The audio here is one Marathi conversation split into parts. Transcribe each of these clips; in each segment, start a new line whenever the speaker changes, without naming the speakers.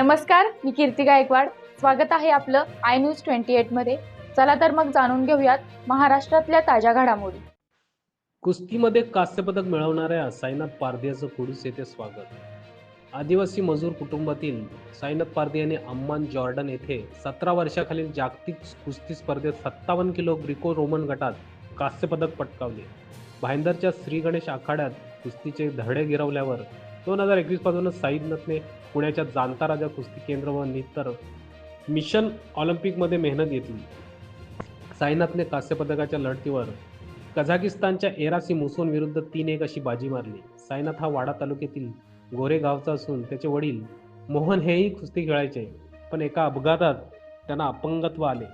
नमस्कार मी कीर्ती गायकवाड. स्वागत आहे आपलं आय न्यूज ट्वेंटी एटमध्ये चला तर मग जाणून घेऊयात महाराष्ट्रातल्या ताज्या घडामोडी.
कुस्तीमध्ये कांस्यपदक मिळवणाऱ्या साईनाथ पारधियाचं कुडूस येथे स्वागत. आदिवासी मजूर कुटुंबातील साईनाथ पारधी यांनी अम्मान जॉर्डन येथे सतरा वर्षाखालील जागतिक कुस्ती स्पर्धेत सत्तावन्न किलो ग्रिको रोमन गटात कांस्यपदक पटकावले. भाईंदरच्या श्री गणेश आखाड्यात कुस्तीचे धडे गिरवल्यावर दोन हजार एकवीस पासूनच नथने पुण्याच्या जाणता राजा कुस्ती केंद्र व नितर मिशन ऑलिम्पिकमध्ये मेहनत घेतली. साईनाथने कांस्यपदकाच्या लढतीवर कझाकिस्तानच्या एरासी मुसोन विरुद्ध तीन एक अशी बाजी मारली. साईनाथ हा वाडा तालुक्यातील गोरे गावचा असून त्याचे वडील मोहन हेही कुस्ती खेळायचे पण एका अपघातात त्यांना अपंगत्व आले.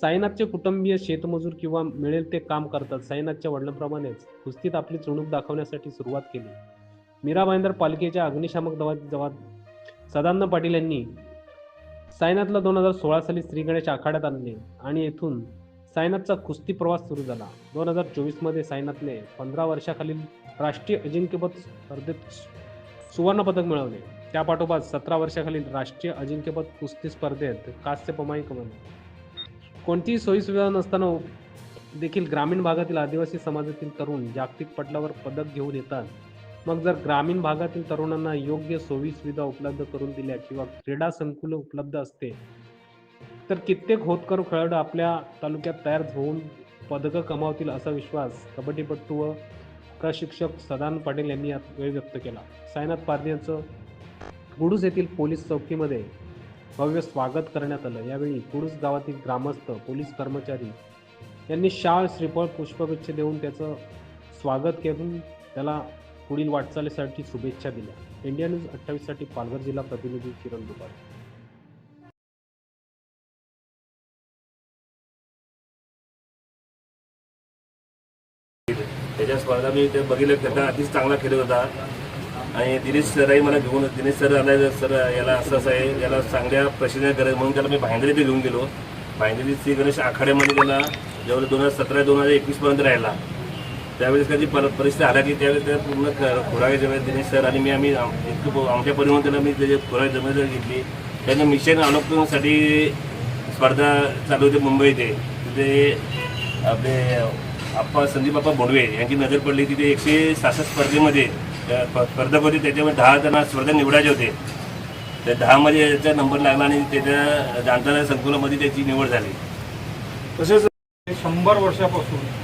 साईनाथचे कुटुंबीय शेतमजूर किंवा मिळेल ते काम करतात. साईनाथच्या वडिलांप्रमाणेच कुस्तीत आपली चुणूक दाखवण्यासाठी सुरुवात केली. मीरा भाईंदर पालिकेच्या अग्निशामक दवा सदानंद पाटील यांनी सायनाथला दोन हजार सोळा साली श्री गणेश आखाड्यात आणले आणि येथून सायनाथचा कुस्ती प्रवास सुरू झाला. दोन हजार चोवीसमध्ये सायनाथने पंधरा वर्षाखालील राष्ट्रीय अजिंक्यपद स्पर्धेत सुवर्णपदक मिळवले. त्यापाठोपाठ सतरा वर्षाखालील राष्ट्रीय अजिंक्यपद कुस्ती स्पर्धेत कांस्य पमाई कमावली. कोणतीही सोयीसुविधा नसताना देखील ग्रामीण भागातील आदिवासी समाजातील तरुण जागतिक पटलावर पदक घेऊन येतात. मग जर ग्रामीण भागातील तरुणांना योग्य सोयी सुविधा उपलब्ध करून दिल्या किंवा क्रीडा संकुल उपलब्ध असते तर कित्येक होतकरू खेळाडू आपल्या तालुक्यात तयार होऊन पदकं कमावतील असा विश्वास कबड्डीपट्टू व प्रशिक्षक सदान पाटील यांनी यावेळी व्यक्त केला. साईनाथ पारधी यांचं गुडूस येथील पोलीस चौकीमध्ये भव्य स्वागत करण्यात आलं. यावेळी गुडूस गावातील ग्रामस्थ पोलीस कर्मचारी यांनी शाळ श्रीफळ पुष्पगुच्छ देऊन त्याचं स्वागत करून त्याला पुढील वाटचालीसाठी शुभेच्छा दिल्या. इंडिया न्यूज अठ्ठावीससाठी पालघर जिल्हा प्रतिनिधी किरण दुपार
त्याच्या स्पर्धा मी ते बघितलं त्यांना अतिच चांगला खेळत होता. आणि दिनेश सरही मला घेऊन दिनेश सर आला सर याला असं असं आहे याला चांगल्या प्रशिक्षण गरज म्हणून त्याला मी भांडरी ते घेऊन गेलो. भांडरी श्री गणेश आखाड्यामध्ये त्याला जवळ दोन हजार सतरा दोन हजार एकवीसपर्यंत राहिला. त्यावेळेस कधी पर परिस्थिती आल्या की त्यावेळेस त्या पूर्ण ख- खुराक दिली. दिनेश सर आणि मी आम्ही इतकं आमच्या परिवार त्याला मी त्याचे खुराक जमेल घेतली त्यांना मिशन ऑलिम्पिकसाठी स्पर्धा चालू होती मुंबई इथे. तिथे आपले आप्पा संदीप आप्पा बोडवे यांची नजर पडली. तिथे एकशे सहासष्ट स्पर्धेमध्ये स्पर्धक होते. त्याच्यामध्ये दहा जण स्पर्धा निवडायचे होते. त्या दहामध्ये याचा नंबर लागला आणि त्याच्या जाणताना संकुलामध्ये त्याची निवड झाली.
तसेच शंभर वर्षापासून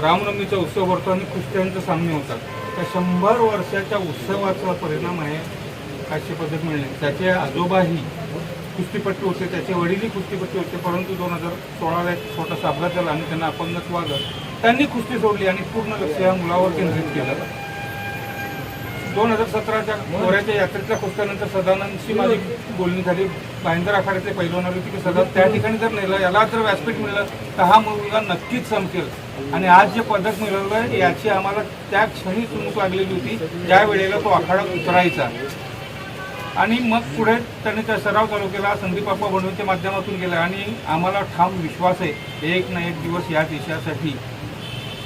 रामनवमीचा उत्सव भरतो आणि कुस्त्यांचे सामने होतात. त्या शंभर वर्षाच्या उत्सवाचा परिणाम आहे काश्य पदक मिळणे त्याचे आजोबाही कुस्तीपट्टू होते त्याचे वडीलही कुस्तीपट्टू होते परंतु दोन हजार सोळाला एक छोटासा अपघात झाला आणि त्यांना अपंगत्व आलं. त्यांनी कुस्ती सोडली आणि पूर्ण लक्ष या मुलावर केंद्रित केलं. दोन हजार सतराच्या गोऱ्याच्या यात्रेतल्या कुस्त्यानंतर सदानंदशी माझी बोलणी झाली. भाईंदर आखाड्याचे पैलवान होती होते की सदा त्या ठिकाणी जर नेलं याला जर व्यासपीठ मिळलं तर हा मुलगा नक्कीच संपकेल आणि आज जे पदक मिळवलं याची आम्हाला त्या क्षणी चुमूक लागलेली होती. ज्या वेळेला तो आखाडा उतरायचा. आणि मग पुढे त्याने त्या सराव चालू केला संदीप बाप्पा बनवूनच्या माध्यमातून गेला. आणि आम्हाला ठाम विश्वास आहे एक ना एक दिवस या देशासाठी.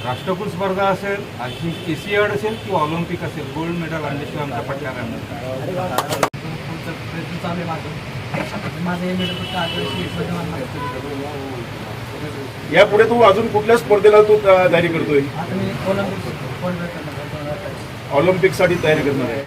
राष्ट्रकुल स्पर्धा असेल आणखी एशियाड असेल किंवा ऑलिम्पिक असेल गोल्ड मेडल आणल्याशिवाय आमचा पट्टा राहणार
प्रयत्न चालू आहे माझं माझं हे मेडल फक्त आदिवासी
यापुढे तू अजून कुठल्या स्पर्धेला तू तयारी करतोय? ऑलिम्पिकसाठी तयारी करणार आहे.